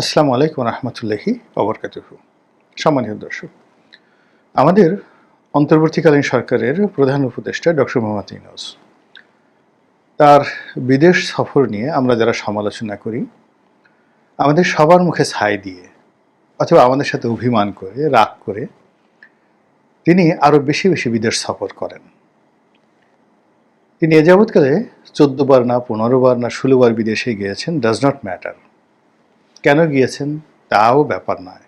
আসসালামু আলাইকুম রহমতুল্লাহি অবরকাতুহ সম্মানীয় দর্শক, আমাদের অন্তর্বর্তীকালীন সরকারের প্রধান উপদেষ্টা ডক্টর মোহাম্মদ ইউনুস, তার বিদেশ সফর নিয়ে আমরা যারা সমালোচনা করি, আমাদের সবার মুখে ছাই দিয়ে অথবা আমাদের সাথে অভিমান করে, রাগ করে, তিনি আরও বেশি বেশি বিদেশ সফর করেন। তিনি এ যাবৎকালে চোদ্দ বার না পনেরো বার না ষোলোবার বিদেশে গিয়েছেন ডাজ নট ম্যাটার কেন গিয়েছেন তাও ব্যাপার নয়।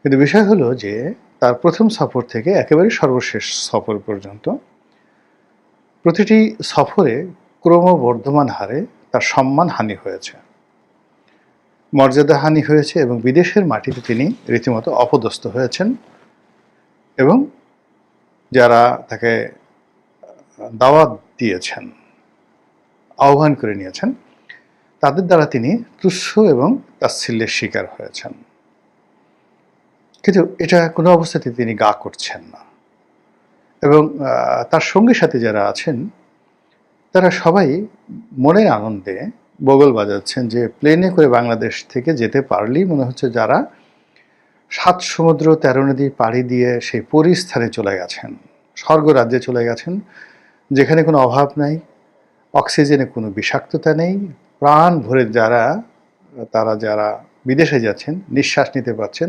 কিন্তু বিষয় হলো যে তার প্রথম সফর থেকে একেবারে সর্বশেষ সফর পর্যন্ত প্রতিটি সফরে ক্রমবর্ধমান হারে তার সম্মান হানি হয়েছে। মর্যাদা হানি হয়েছে এবং বিদেশের মাটিতে তিনি রীতিমতো অপদস্থ হয়েছেন এবং যারা তাকে দাওয়াত দিয়েছেন, আহ্বান করে নিয়েছেন তাদের দ্বারা তিনি তুচ্ছ এবং তাচ্ছিল্যের শিকার হয়েছেন। কিন্তু এটা কোনো অবস্থাতে তিনি গা করছেন না। এবং তার সঙ্গী সাথে যারা আছেন, তারা সবাই মনের আনন্দে বগল বাজাচ্ছেন যে প্লেনে করে বাংলাদেশ থেকে যেতে পারলেই মনে হচ্ছে যারা সাত সমুদ্র তেরো নদী পাড়ি দিয়ে সেই পরিস্থানে চলে গেছেন স্বর্গ রাজ্যে চলে গেছেন, যেখানে কোনো অভাব নাই, অক্সিজেনে কোনো বিষাক্ততা নেই প্রাণ ভরে যারা, তারা যারা বিদেশে যাচ্ছেন, নিঃশ্বাস নিতে পারছেন,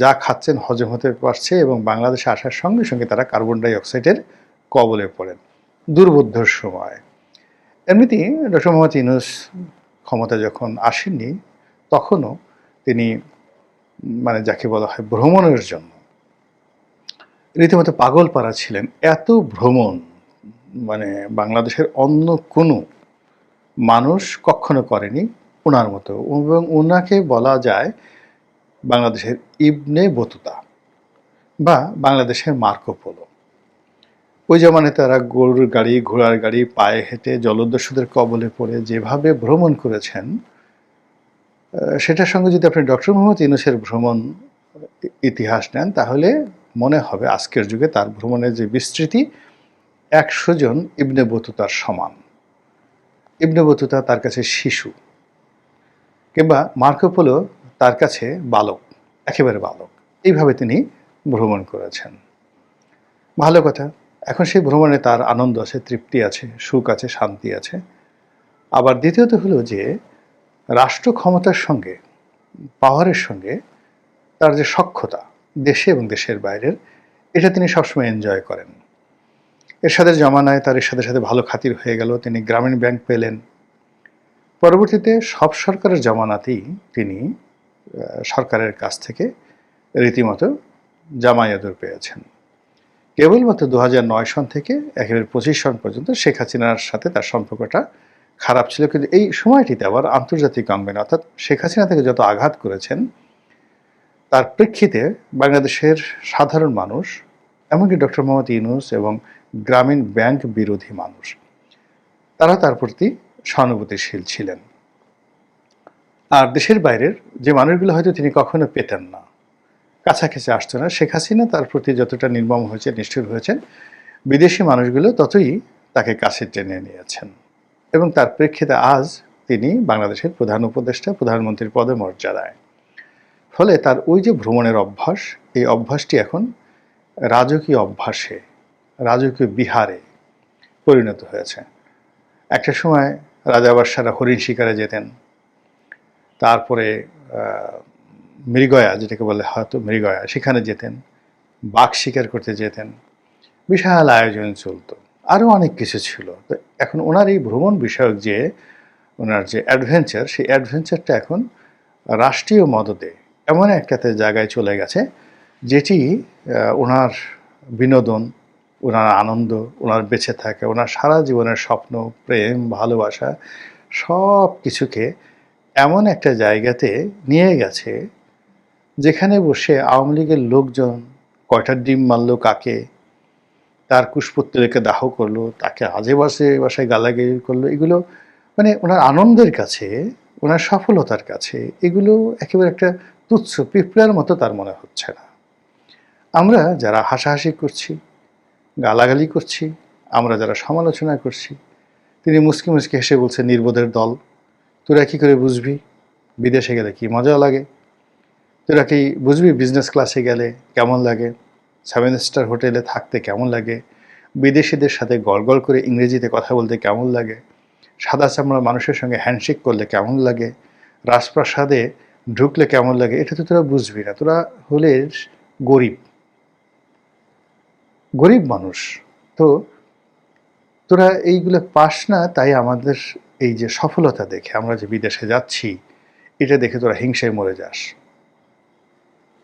যা খাচ্ছেন, হজম হতে পারছে এবং বাংলাদেশে আসার সঙ্গে সঙ্গে তারা কার্বন ডাই অক্সাইডের কবলে পড়েন। দুর্বোধ্যর সময়। এমনিতেই ডক্টর মোহাম্মদ ইউনুস ক্ষমতা যখন আসেননি, তখনও তিনি মানে যাকে বলা হয় ভ্রমণের জন্য, রীতিমতো পাগল পাড়া ছিলেন। এত ভ্রমণ মানে বাংলাদেশের অন্য কোনো মানুষ কখনো করেনি ওনার মতো। এবং ওনাকে বলা যায় বাংলাদেশের ইবনে বতুতা বা বাংলাদেশের মার্কো পোলো। ওই জমানে তারা গরুর গাড়ি, ঘোড়ার গাড়ি, পায়ে হেঁটে জলদস্যুদের কবলে পড়ে যেভাবে ভ্রমণ করেছেন সেটার সঙ্গে যদি আপনি ডক্টর মোহাম্মদ ইউনুসের ভ্রমণ ইতিহাস নেন, তাহলে মনে হবে আজকের যুগে তার ভ্রমণের যে বিস্তৃতি, একশো জন ইবনে বতুতার সমান। ইবনে বতুতা তার কাছে শিশু কিংবা মার্কোপোলো তার কাছে বালক, একেবারে বালক। এইভাবে তিনি ভ্রমণ করেছেন। ভালো কথা, এখন সেই ভ্রমণে তার আনন্দ আছে, তৃপ্তি আছে, সুখ আছে, শান্তি আছে। আবার দ্বিতীয়ত হলো যে, রাষ্ট্র ক্ষমতার সঙ্গে, পাওয়ারের সঙ্গে তার যে সক্ষতা দেশে এবং দেশের বাইরের, এটা তিনি সবসময় এনজয় করেন। এরশাদের জমানায় তার এরশাদের সাথে ভালো খাতির হয়ে গেল, তিনি গ্রামীণ ব্যাংক পেলেন। পরবর্তীতে সব সরকারের জমানাতেই তিনি সরকারের কাছ থেকে রীতিমতো জামায়াদুর পেয়েছেন। কেবলমাত্র দু হাজার নয় সন থেকে একেবারে পঁচিশ সন পর্যন্ত শেখ হাসিনার সাথে তার সম্পর্কটা খারাপ ছিল, কিন্তু এই সময়টিতে আবার আন্তর্জাতিক অঙ্গনে, অর্থাৎ শেখ হাসিনা থেকে যত আঘাত করেছেন, তার প্রেক্ষিতে বাংলাদেশের সাধারণ মানুষ, এমনকি ডক্টর মোহাম্মদ ইউনুস এবং গ্রামীণ ব্যাংক বিরোধী মানুষ। তারা তার প্রতি সহানুভূতিশীল ছিলেন। আর দেশের বাইরের যে মানুষগুলো হয়তো তিনি কখনো পেতেন না, কাছাকাছি আসতো না, শেখ হাসিনা তার প্রতি যতটা নির্মম হয়েছে, নিষ্ঠুর হয়েছেন, বিদেশি মানুষগুলো ততই তাকে কাছে টেনে নিয়েছেন। এবং তার প্রেক্ষিতে আজ তিনি বাংলাদেশের প্রধান উপদেষ্টা, প্রধানমন্ত্রীর পদে মর্যাদায় ফলে তার ওই যে ভ্রমণের অভ্যাস, এই অভ্যাসটি এখন রাজকীয় অভ্যাসে রাজকীয় বিহারে পরিণত হয়েছে। একটা সময় রাজা বাদশারা হরিণ শিকারে যেতেন। তারপরে মৃগয়া, যেটাকে বলে হয়তো মৃগয়া, সেখানে যেতেন। বাঘ শিকার করতে যেতেন। বিশাল আয়োজন চলতো। আরও অনেক কিছু ছিল। তো এখন ওনার এই ভ্রমণ বিষয়ক যে, ওনার যে অ্যাডভেঞ্চার সেই অ্যাডভেঞ্চারটা এখন রাষ্ট্রীয় মদদে এমন একটাতে জায়গায় চলে গেছে, যেটি ওনার বিনোদন ওনার আনন্দ, ওনার বেঁচে থাকে, ওনার সারা জীবনের স্বপ্ন, প্রেম, ভালোবাসা সব কিছুকে এমন একটা জায়গাতে নিয়ে গেছে যেখানে বসে আওয়ামী লীগের লোকজন কয়টা ডিম মারলো কাকে, তার কুশপুত্তলিকে দাহ করল, তাকে আজে বাসে বাসায় গালাগালি করল, এগুলো মানে ওনার আনন্দের কাছে, ওনার সফলতার কাছে, এগুলো একেবারে একটা তুচ্ছ পিঁপড়ার মতো তার মনে হচ্ছে না। আমরা যারা হাসাহাসি করছি গালাগালি করছি, আমরা যারা সমালোচনা করছি। তিনি মুসকি মুসকি হেসে বলছে, নির্বোধের দল, তোরা কি করে বুঝবি? বিদেশে গেলে কি মজা লাগে? তোরা কি বুঝবি বিজনেস ক্লাসে গেলে কেমন লাগে? সেভেন স্টার হোটেলে থাকতে কেমন লাগে? বিদেশিদের সাথে গড়গড় করে ইংরেজিতে কথা বলতে কেমন লাগে? সাদা চামড়া মানুষের সঙ্গে হ্যান্ডশেক করলে কেমন লাগে? রাজপ্রাসাদে ঢুকলে কেমন লাগে? এটা তো তোরা বুঝবি না। তোরা হলে গরিব। গরিব মানুষ। তো তোরা এইগুলো পাস না, তাই আমাদের এই যে সফলতা দেখে আমরা যে বিদেশে যাচ্ছি, এটা দেখে তোরা হিংসায় মরে যাস।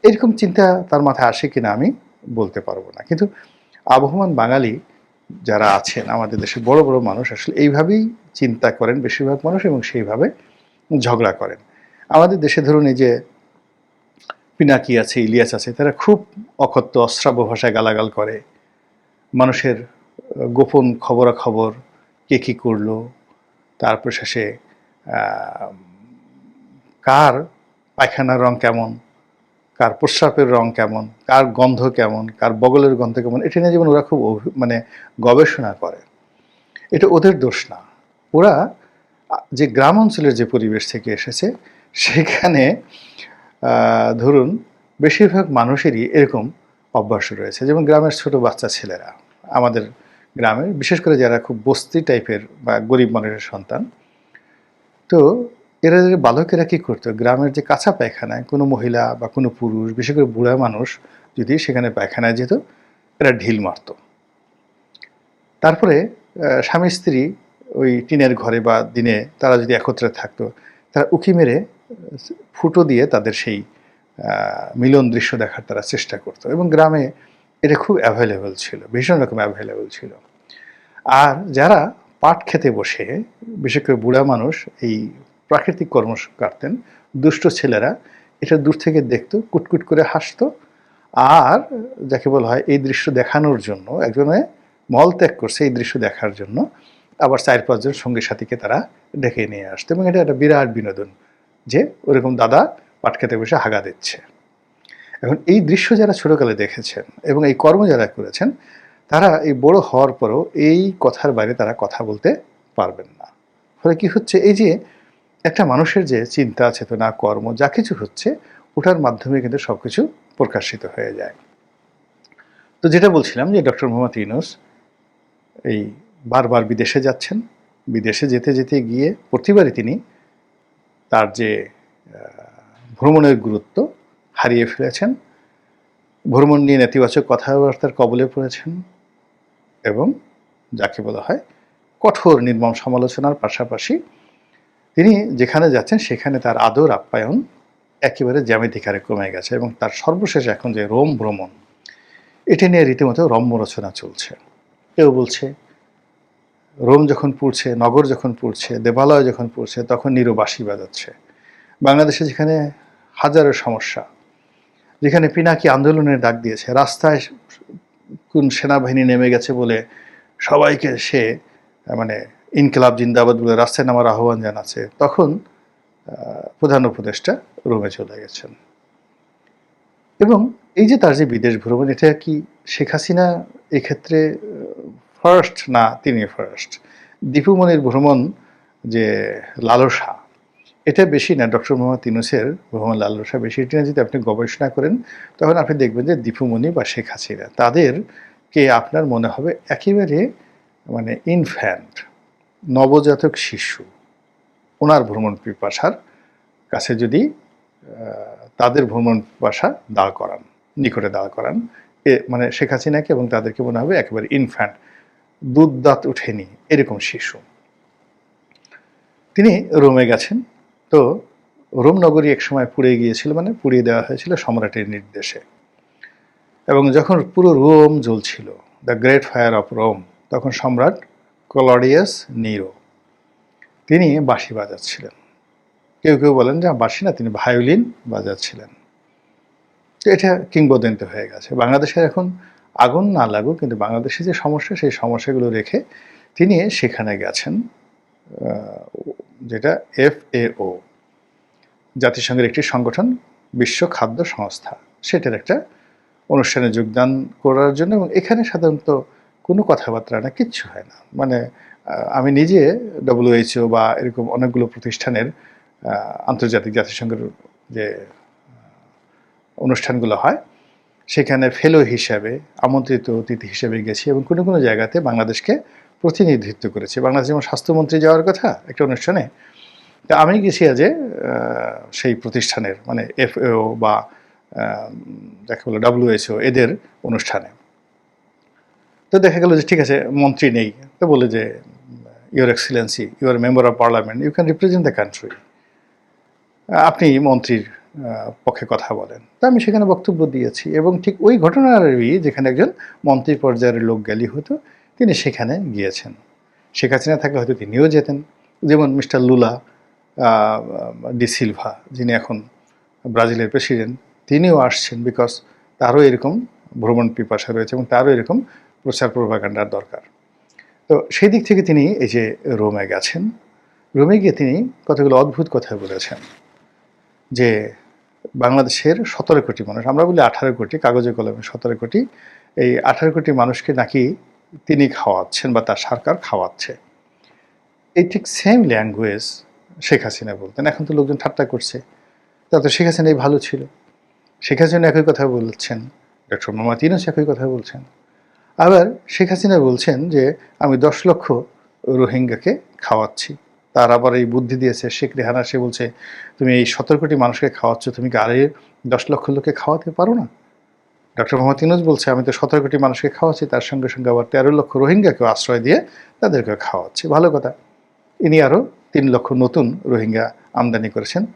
এরকম চিন্তা তার মাথায় আসে কিনা আমি বলতে পারব না। কিন্তু আবহমান বাঙালি যারা আছেন, আমাদের দেশের বড় বড় মানুষ আসলে এইভাবেই চিন্তা করেন, বেশিরভাগ মানুষ, এবং সেইভাবে ঝগড়া করেন। আমাদের দেশে ধরুন এই যে পিনাকি আছে, ইলিয়াস আছে, তারা খুব অকথ্য অশ্রাব্য ভাষায় গালাগাল করে। মানুষের গোপন খবরাখবর কে কী করল তারপর শেষে কার পায়খানার রং কেমন, কার প্রস্রাবের রং কেমন, কার গন্ধ কেমন, কার বগলের গন্ধ কেমন, এটা নিয়ে যেমন ওরা খুব মানে গবেষণা করে। এটা ওদের দোষ না। ওরা যে গ্রাম অঞ্চলের যে পরিবেশ থেকে এসেছে, সেখানে ধরুন, বেশিরভাগ মানুষেরই এরকম অভ্যাস রয়েছে। যেমন গ্রামের ছোট বাচ্চা ছেলেরা। আমাদের গ্রামে, বিশেষ করে যারা খুব বস্তি টাইপের বা গরিব মানুষের সন্তান, তো এরা বালকেরা কী করতো? গ্রামের যে কাঁচা পায়খানায় কোনো মহিলা বা কোনো পুরুষ, বিশেষ করে বুড়া মানুষ যদি সেখানে পায়খানায় যেত, এরা ঢিল মারতো। তারপরে স্বামী স্ত্রী ওই টিনের ঘরে বা দিনে তারা যদি একত্রে থাকতো, তারা উকি মেরে ফুটো দিয়ে তাদের সেই মিলন দৃশ্য দেখার তারা চেষ্টা করতো। এবং গ্রামে এটা খুব অ্যাভেলেবল ছিল, ভীষণ রকম অ্যাভেলেবল ছিল। আর যারা পাট খেতে বসে, বিশেষ করে বুড়া মানুষ, এই প্রাকৃতিক কর্ম কাটতেন, দুষ্ট ছেলেরা, এটা দূর থেকে দেখতো, কুটকুট করে হাসতো। আর যাকে বলা হয়, এই দৃশ্য দেখানোর জন্য, একজনে মল ত্যাগ করছে এই দৃশ্য দেখার জন্য, আবার চার পাঁচজন সঙ্গী সাথীকে তারা ডেকে নিয়ে আসতো। এবং এটা একটা বিরাট বিনোদন, যে ওরকম দাদা পাট খেতে বসে হাগা দিচ্ছে। এখন এই দৃশ্য যারা ছোটকালে দেখেছেন এবং এই কর্ম যারা করেছেন, তারা এই বড় হওয়ার পরেও এই কথার বাইরে তারা কথা বলতে পারবেন না। ফলে কি হচ্ছে? এই যে একটা মানুষের যে চিন্তা চেতনা কর্ম, যা কিছু হচ্ছে, ওটার মাধ্যমে কিন্তু সব কিছু প্রকাশিত হয়ে যায়। তো যেটা বলছিলাম যে ডক্টর মোহাম্মদ ইউনুস এই বারবার বিদেশে যাচ্ছেন। বিদেশে যেতে যেতে গিয়ে প্রতিবারই তিনি তার যে ভ্রমণের গুরুত্ব হারিয়ে ফেলেছেন ভ্রমণ নিয়ে নেতিবাচক কথাবার্তার কবলে পড়েছেন এবং যাকে বলা হয় কঠোর নির্মম সমালোচনার পাশাপাশি তিনি যেখানে যাচ্ছেন সেখানে তার আদর, আপ্যায়ন একেবারে জ্যামিতিক হারে কমে গেছে এবং তার সর্বশেষ এখন যে রোম ভ্রমণ, এটি নিয়ে রীতিমতো রম্য রচনা চলছে। কেউ বলছে, রোম যখন পুড়ছে, নগর যখন পুড়ছে, দেবালয় যখন পুড়ছে, তখন নিরবাসী বাজাচ্ছে। বাংলাদেশে যেখানে হাজারো সমস্যা যেখানে পিনাকি আন্দোলনের ডাক দিয়েছে, রাস্তায় কোন সেনাবাহিনী নেমে গেছে বলে সবাইকে সে মানে ইনকলাব জিন্দাবাদ বলে রাস্তায় নামার আহ্বান জানাচ্ছে, তখন প্রধান উপদেষ্টা রোমে চলে গেছেন। এবং এই যে তার যে বিদেশ ভ্রমণ, এটা কি শেখ হাসিনা এক্ষেত্রে ফার্স্ট না তিনি ফার্স্ট দীপুমণির ভ্রমণ যে লালসা এটা বেশি না, ডক্টর মোহাম্মদ ইউনুসের লাল লালসা বেশি। এটা নিয়ে যদি আপনি গবেষণা করেন, তখন আপনি দেখবেন যে দীপুমণি বা শেখ হাসিনা, তাদেরকে আপনার মনে হবে একেবারে মানে ইনফ্যান্ট নবজাতক শিশু। ওনার ভ্রমণ পিপাসার কাছে যদি তাদের ভ্রমণ পিপাসা দাঁড় করান, নিকটে দাঁড় করান, এ মানে শেখ হাসিনাকে এবং তাদেরকে মনে হবে একেবারে ইনফ্যান্ট দুধ দাঁত উঠেনি, এরকম শিশু। তিনি রোমে গেছেন তো রোম নগরী একসময় পুড়ে গিয়েছিল মানে পুড়িয়ে দেওয়া হয়েছিল সম্রাটের নির্দেশে। এবং যখন পুরো Rome জ্বলছিল, the great fire of Rome, তখন সম্রাট ক্লডিয়াস নিরো, তিনি বাঁশি বাজাচ্ছিলেন। কেউ কেউ বলেন যে বাঁশি না, তিনি ভায়োলিন বাজাচ্ছিলেন। তো এটা কিংবদন্তি হয়ে গেছে। বাংলাদেশের এখন আগুন না লাগুক, কিন্তু বাংলাদেশে যে সমস্যা, সেই সমস্যাগুলো রেখে তিনি সেখানে গেছেন যেটা এফএও জাতিসংঘের একটি সংগঠন, বিশ্ব খাদ্য সংস্থা। সেটার একটা অনুষ্ঠানে যোগদান করার জন্য এবং এখানে সাধারণত কোনো কথাবার্তা না, কিচ্ছু হয় না। মানে আমি নিজে ডব্লিউএইচও বা এরকম অনেকগুলো প্রতিষ্ঠানের আন্তর্জাতিক জাতিসংঘের যে অনুষ্ঠানগুলো হয়, সেখানে ফেলো হিসাবে আমন্ত্রিত অতিথি হিসেবে গেছি এবং কোনো কোনো জায়গাতে বাংলাদেশকে প্রতিনিধিত্ব করেছে। বাংলাদেশ যেমন স্বাস্থ্যমন্ত্রী যাওয়ার কথা একটা অনুষ্ঠানে তা আমি গেছি আজে সেই প্রতিষ্ঠানের মানে এফ এফএও বা আহ, যাকে বলে ডাব্লিউএইচও এদের অনুষ্ঠানে। তো দেখা গেল যে ঠিক আছে মন্ত্রী নেই। তো বলে যে your excellency your member of parliament you can represent the country আপনি মন্ত্রীর পক্ষে কথা বলেন। তো আমি সেখানে বক্তব্য দিয়েছি এবং ঠিক ওই ঘটনারই যেখানে একজন মন্ত্রী পর্যায়ের লোক গেলি হতো তিনি সেখানে গিয়েছেন। শেখ হাসিনা থাকলে হয়তো তিনিও যেতেন। যেমন মিস্টার লুলা ডি সিলভা, যিনি এখন ব্রাজিলের প্রেসিডেন্ট, তিনিও আসছেন বিকজ তারও এরকম ভ্রমণ পিপাসা রয়েছে এবং তারও এরকম প্রচার প্রভাকাণ্ডার দরকার। তো সেই দিক থেকে তিনি এই যে রোমে গেছেন, রোমে গিয়ে তিনি কতগুলো অদ্ভুত কথা বলেছেন। যে বাংলাদেশের সতেরো কোটি মানুষ, আমরা বলি আঠারো কোটি, কাগজে কলমে সতেরো কোটি, এই আঠারো কোটি মানুষকে নাকি তিনি খাওয়াচ্ছেন বা তার সরকার খাওয়াচ্ছে। এই ঠিক সেম ল্যাঙ্গুয়েজ শেখ হাসিনা বলতেন। এখন তো লোকজন ঠাট্টা করছে। তা তো শেখ হাসিনাই ভালো ছিল। শেখ হাসিনা একই কথা বলছেন। ডক্টর মোহাম্মদ ইউনুস একই কথা বলছেন। আবার শেখ হাসিনা বলছেন যে, আমি দশ লক্ষ রোহিঙ্গাকে খাওয়াচ্ছি। তার আবার এই বুদ্ধি দিয়েছে শেখ রেহানা। সে বলছে, তুমি এই সতেরো কোটি মানুষকে খাওয়াচ্ছ, তুমি কি আরে দশ লক্ষ লোককে খাওয়াতে পারো না? ডক্টর মোহাম্মদ ইউনুস বলছে, আমি তো সতেরো কোটি মানুষকে খাওয়াচ্ছি, তার সঙ্গে সঙ্গে আবার তেরো লক্ষ রোহিঙ্গাকেও আশ্রয় দিয়ে তাদেরকে খাওয়াচ্ছি। ভালো কথা। ইনি আরও তিন লক্ষ নতুন রোহিঙ্গা আমদানি করেছেন।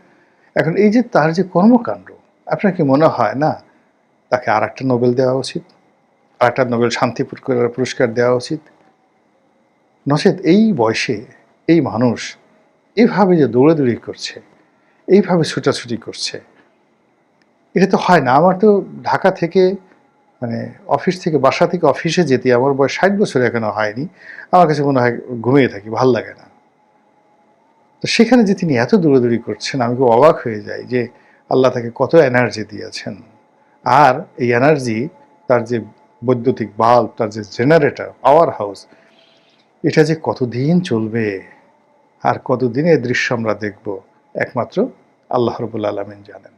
এখন এই যে তার যে কর্মকাণ্ড, আপনার কি মনে হয় না তাকে আর একটা নোবেল দেওয়া উচিত? আর একটা নোবেল শান্তি পুরস্কার- দেওয়া উচিত? নচেত এই বয়সে এই মানুষ এইভাবে যে দৌড়াদৌড়ি করছে, এইভাবে ছুটাছুটি করছে এটা তো হয় না। আমার তো ঢাকা থেকে মানে অফিস থেকে, বাসা থেকে অফিসে যেতে আমার বয়স ষাট বছর এখনও হয়নি। আমার কাছে মনে হয় ঘুমিয়ে থাকি, ভালো লাগে না। তো সেখানে যে তিনি এত দৌড়াদৌড়ি করছেন, আমি খুব অবাক হয়ে যাই যে আল্লাহ তাকে কত এনার্জি দিয়েছেন। আর এই এনার্জি, তার যে বৈদ্যুতিক বাল্ব, তার যে জেনারেটর, পাওয়ার হাউস, এটা যে কতদিন চলবে? আর কতদিন এই দৃশ্য আমরা দেখব? একমাত্র আল্লাহ রবুল আলমিন জানেন।